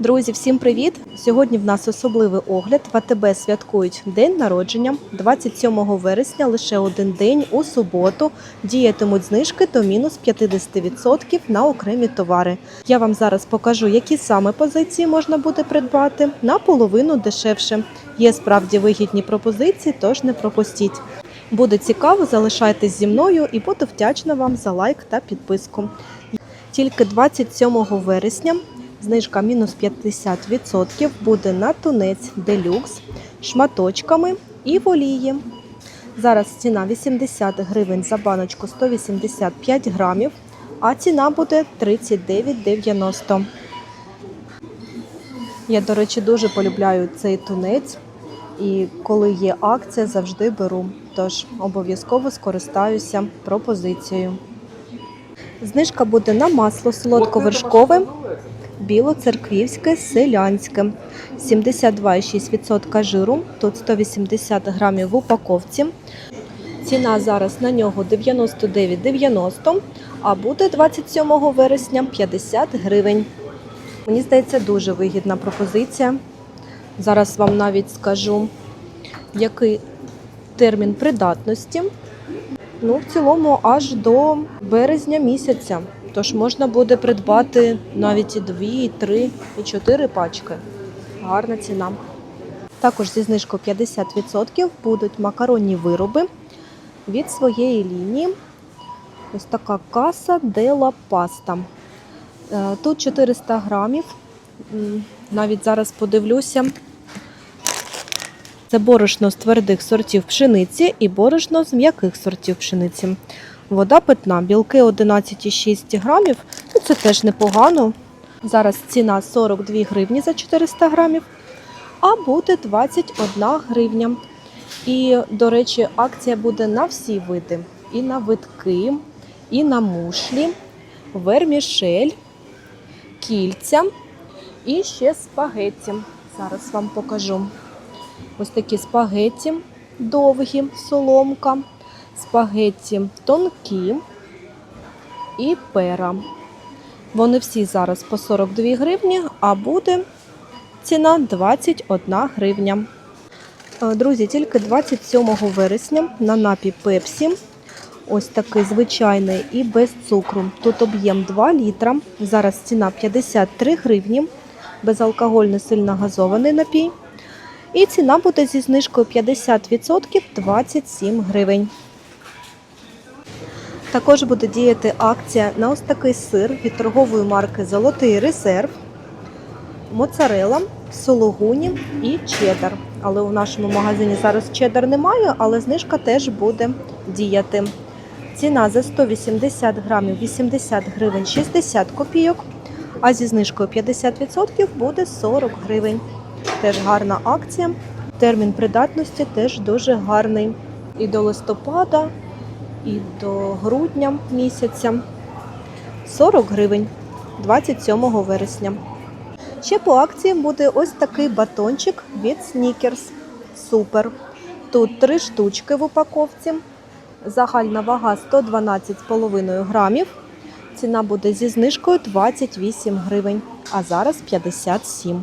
Друзі, всім привіт! Сьогодні в нас особливий огляд. В АТБ святкують день народження 27 вересня, лише один день у суботу. Діятимуть знижки до мінус 50% на окремі товари. Я вам зараз покажу, які саме позиції можна буде придбати на половину дешевше. Є справді вигідні пропозиції, тож не пропустіть. Буде цікаво, залишайтесь зі мною і буду вдячна вам за лайк та підписку. Тільки 27 вересня знижка мінус 50% буде на тунець делюкс шматочками і в олії. Зараз ціна 80 гривень за баночку 185 грамів, а ціна буде 39,90. Я, до речі, дуже полюбляю цей тунець. І коли є акція, завжди беру. Тож обов'язково скористаюся пропозицією. Знижка буде на масло солодковершкове, білоцерквівське, селянське. 72,6% жиру, тут 180 грамів в упаковці. Ціна зараз на нього 99,90, а буде 27 вересня 50 гривень. Мені здається, дуже вигідна пропозиція. Зараз вам навіть скажу, який термін придатності. Ну, в цілому аж до березня місяця. Тож можна буде придбати навіть і 2, і 3, і 4 пачки. Гарна ціна. Також зі знижкою 50% будуть макаронні вироби від своєї лінії. Ось така каса Дела Паста. Е, Тут 400 грамів. Навіть зараз подивлюся. Це борошно з твердих сортів пшениці і борошно з м'яких сортів пшениці. Вода питна, білки 11,6 грамів. Ну, це теж непогано. Зараз ціна 42 гривні за 400 грамів, а буде 21 гривня. І, до речі, акція буде на всі види: і на витки, і на мушлі, вермішель, кільця і ще спагетті. Зараз вам покажу. Ось такі спагетті довгі, соломка, спагетті тонкі і пера. Вони всі зараз по 42 гривні, а буде ціна 21 гривня. Е, Друзі, тільки 27 вересня на напій Пепсі. Ось такий звичайний і без цукру. Тут об'єм 2 літра. Зараз ціна 53 гривні. Безалкогольний сильно газований напій. І ціна буде зі знижкою 50% 27 гривень. Також буде діяти акція на ось такий сир від торгової марки Золотий резерв, моцарела, сологуні і чеддер. Але у нашому магазині зараз чеддер немає, але знижка теж буде діяти. Ціна за 180 грамів 80 гривень 60 копійок, а зі знижкою 50% буде 40 гривень. Теж гарна акція. Термін придатності теж дуже гарний. І до листопада, і до грудня місяця. 40 гривень 27 вересня. Ще по акції буде ось такий батончик від Snickers. Супер. Тут три штучки в упаковці. Загальна вага 112,5 грамів. Ціна буде зі знижкою 28 гривень, а зараз 57.